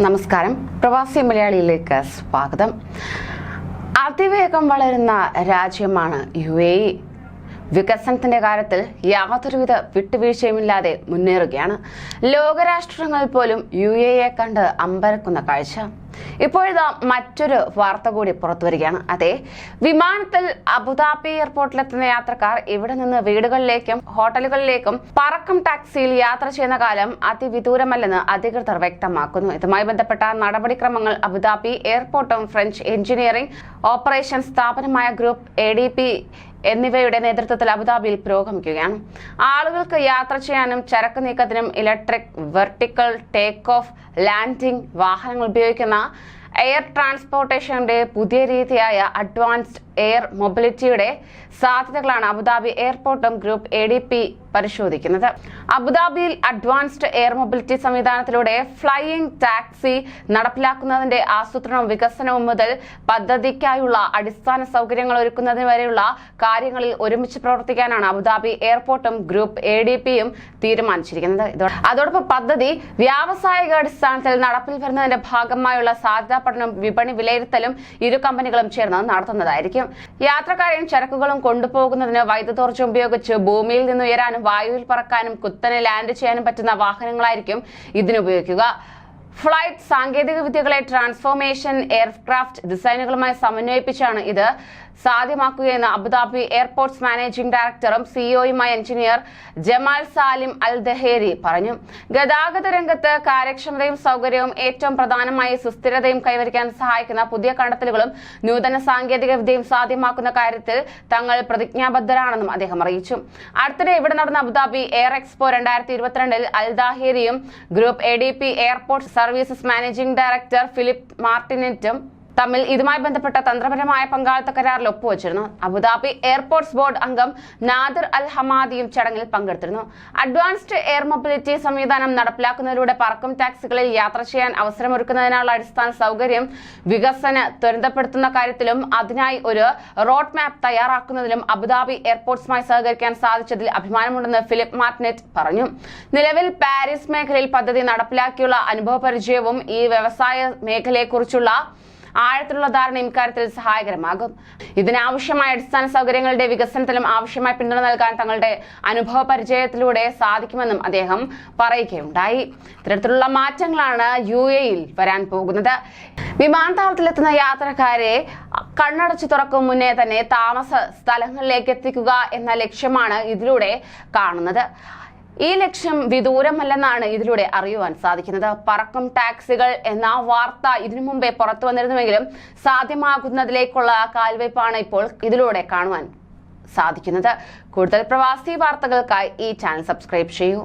നമസ്കാരം. പ്രവാസി മലയാളിയിലേക്ക് സ്വാഗതം. അതിവേഗം വളരുന്ന രാജ്യമാണ് യു എ വികസനത്തിന്റെ കാര്യത്തിൽ യാതൊരുവിധ വിട്ടുവീഴ്ചയുമില്ലാതെ മുന്നേറുകയാണ്. ലോകരാഷ്ട്രങ്ങൾ പോലും യു എയെ കണ്ട് അമ്പരക്കുന്ന കാഴ്ച. ഇപ്പോഴിതാ മറ്റൊരു വാർത്ത കൂടി പുറത്തു വരികയാണ് അതെ വിമാനത്തിൽ അബുദാബി എയർപോർട്ടിലെത്തുന്ന യാത്രക്കാർ ഇവിടെ നിന്ന് വീടുകളിലേക്കും ഹോട്ടലുകളിലേക്കും പറക്കം ടാക്സിയിൽ യാത്ര ചെയ്യുന്ന കാലം അതിവിദൂരമല്ലെന്ന് അധികൃതർ വ്യക്തമാക്കുന്നു. ഇതുമായി ബന്ധപ്പെട്ട നടപടിക്രമങ്ങൾ അബുദാബി എയർപോർട്ടും ഫ്രഞ്ച് എഞ്ചിനീയറിംഗ് ഓപ്പറേഷൻ സ്ഥാപനമായ ഗ്രൂപ്പ് എ ഡി പി എന്നിവയുടെ നേതൃത്വത്തിൽ അബുദാബിയിൽ പുരോഗമിക്കുകയാണ്. ആളുകൾക്ക് യാത്ര ചെയ്യാനും ചരക്ക് നീക്കത്തിനും electric vertical take off landing വാഹനങ്ങൾ ഉപയോഗിക്കുന്ന എയർ ട്രാൻസ്പോർട്ടേഷന്റെ പുതിയ രീതിയായ അഡ്വാൻസ്ഡ് എയർ മൊബിലിറ്റിയുടെ സാധ്യതകളാണ് അബുദാബി എയർപോർട്ടും ഗ്രൂപ്പ് എ ഡി പി പരിശോധിക്കുന്നത്. അബുദാബിയിൽ അഡ്വാൻസ്ഡ് എയർ മൊബിലിറ്റി സംവിധാനത്തിലൂടെ ഫ്ലൈയിങ് ടാക്സി നടപ്പിലാക്കുന്നതിന്റെ ആസൂത്രണവും വികസനവും മുതൽ പദ്ധതിക്കായുള്ള അടിസ്ഥാന സൗകര്യങ്ങൾ ഒരുക്കുന്നതിന് വരെയുള്ള കാര്യങ്ങളിൽ ഒരുമിച്ച് പ്രവർത്തിക്കാനാണ് അബുദാബി എയർപോർട്ടും ഗ്രൂപ്പ് എ ഡി പിയും തീരുമാനിച്ചിരിക്കുന്നത്. അതോടൊപ്പം പദ്ധതി വ്യാവസായിക അടിസ്ഥാനത്തിൽ നടപ്പിൽ വരുന്നതിന്റെ ഭാഗമായുള്ള സാധ്യതാ പഠനവും വിപണി വിലയിരുത്തലും ഇരു കമ്പനികളും ചേർന്ന് നടത്തുന്നതായിരിക്കും. യാത്രക്കാരെയും ചരക്കുകളും കൊണ്ടുപോകുന്നതിന് വൈദ്യുതോർജം ഉപയോഗിച്ച് ഭൂമിയിൽ നിന്ന് ഉയരാനും വായുവിൽ പറക്കാനും കുത്തനെ ലാൻഡ് ചെയ്യാനും പറ്റുന്ന വാഹനങ്ങളായിരിക്കും ഇതിനുപയോഗിക്കുക ഫ്ലൈറ്റ് സാങ്കേതിക വിദ്യകളെ ട്രാൻസ്ഫോർമേഷൻ എയർക്രാഫ്റ്റ് ഡിസൈനുകളുമായി സമന്വയിപ്പിച്ചാണ് ഇത് സാധ്യമാക്കുകയെന്ന് അബുദാബി എയർപോർട്ട്സ് മാനേജിംഗ് ഡയറക്ടറും സിഇഒയുമായ engineer Jamal Salim Al Dhaheri പറഞ്ഞു. ഗതാഗത രംഗത്ത് കാര്യക്ഷമതയും സൗകര്യവും ഏറ്റവും പ്രധാനമായി സുസ്ഥിരതയും കൈവരിക്കാൻ സഹായിക്കുന്ന പുതിയ കണ്ടെത്തലുകളും നൂതന സാങ്കേതിക വിദ്യയും സാധ്യമാക്കുന്ന കാര്യത്തിൽ തങ്ങൾ പ്രതിജ്ഞാബദ്ധരാണെന്നും അദ്ദേഹം അറിയിച്ചു. അടുത്തിടെ ഇവിടെ നടന്ന അബുദാബി എയർ എക്സ്പോ രണ്ടായിരത്തി ഇരുപത്തിരണ്ടിൽ Al ദാഹേരിയും group A D P airport services managing director Philip മാർട്ടിനെറ്റും തമ്മിൽ ഇതുമായി ബന്ധപ്പെട്ട തന്ത്രപരമായ പങ്കാളിത്ത കരാറിൽ ഒപ്പുവച്ചിരുന്നു. അബുദാബി എയർപോർട്ട്സ് ബോർഡ് അംഗം നാദിർ അൽ ഹമാദിയും ചടങ്ങിൽ പങ്കെടുത്തിരുന്നു. അഡ്വാൻസ്ഡ് എയർ മൊബിലിറ്റി സംവിധാനം നടപ്പിലാക്കുന്നതിലൂടെ പറക്കും ടാക്സികളിൽ യാത്ര ചെയ്യാൻ അവസരമൊരുക്കുന്നതിനുള്ള അടിസ്ഥാന സൗകര്യം വികസന ത്വരിതപ്പെടുത്തുന്ന കാര്യത്തിലും അതിനായി ഒരു റോഡ് മാപ്പ് തയ്യാറാക്കുന്നതിലും അബുദാബി എയർപോർട്ട്സുമായി സഹകരിക്കാൻ സാധിച്ചതിൽ അഭിമാനമുണ്ടെന്ന് ഫിലിപ്പ് മാർട്ടിനെറ്റ് പറഞ്ഞു. നിലവിൽ പാരീസ് മേഖലയിൽ പദ്ധതി നടപ്പിലാക്കിയുള്ള അനുഭവ പരിചയവും ഈ വ്യവസായ മേഖലയെക്കുറിച്ചുള്ള ആഴത്തിലുള്ള ധാരണ ഇക്കാര്യത്തിൽ സഹായകരമാകും. ഇതിനാവശ്യമായ അടിസ്ഥാന സൗകര്യങ്ങളുടെ വികസനത്തിലും ആവശ്യമായ പിന്തുണ നൽകാൻ തങ്ങളുടെ അനുഭവ പരിചയത്തിലൂടെ സാധിക്കുമെന്നും അദ്ദേഹം പറയുകയുണ്ടായി. ഇത്തരത്തിലുള്ള മാറ്റങ്ങളാണ് യു എയിൽ വരാൻ പോകുന്നത്. വിമാനത്താവളത്തിലെത്തുന്ന യാത്രക്കാരെ കണ്ണടച്ചു തുറക്കും മുന്നേ തന്നെ താമസ സ്ഥലങ്ങളിലേക്ക് എത്തിക്കുക എന്ന ലക്ഷ്യമാണ് ഇതിലൂടെ കാണുന്നത്. ഈ ലക്ഷ്യം വിദൂരമല്ലെന്നാണ് ഇതിലൂടെ അറിയുവാൻ സാധിക്കുന്നത്. പറക്കും ടാക്സികൾ എന്ന വാർത്ത ഇതിനു മുമ്പേ പുറത്തു വന്നിരുന്നുവെങ്കിലും സാധ്യമാകുന്നതിലേക്കുള്ള കാൽവയ്പാണ് ഇപ്പോൾ ഇതിലൂടെ കാണുവാൻ സാധിക്കുന്നത്. കൂടുതൽ പ്രവാസി വാർത്തകൾക്കായി ഈ ചാനൽ സബ്സ്ക്രൈബ് ചെയ്യൂ.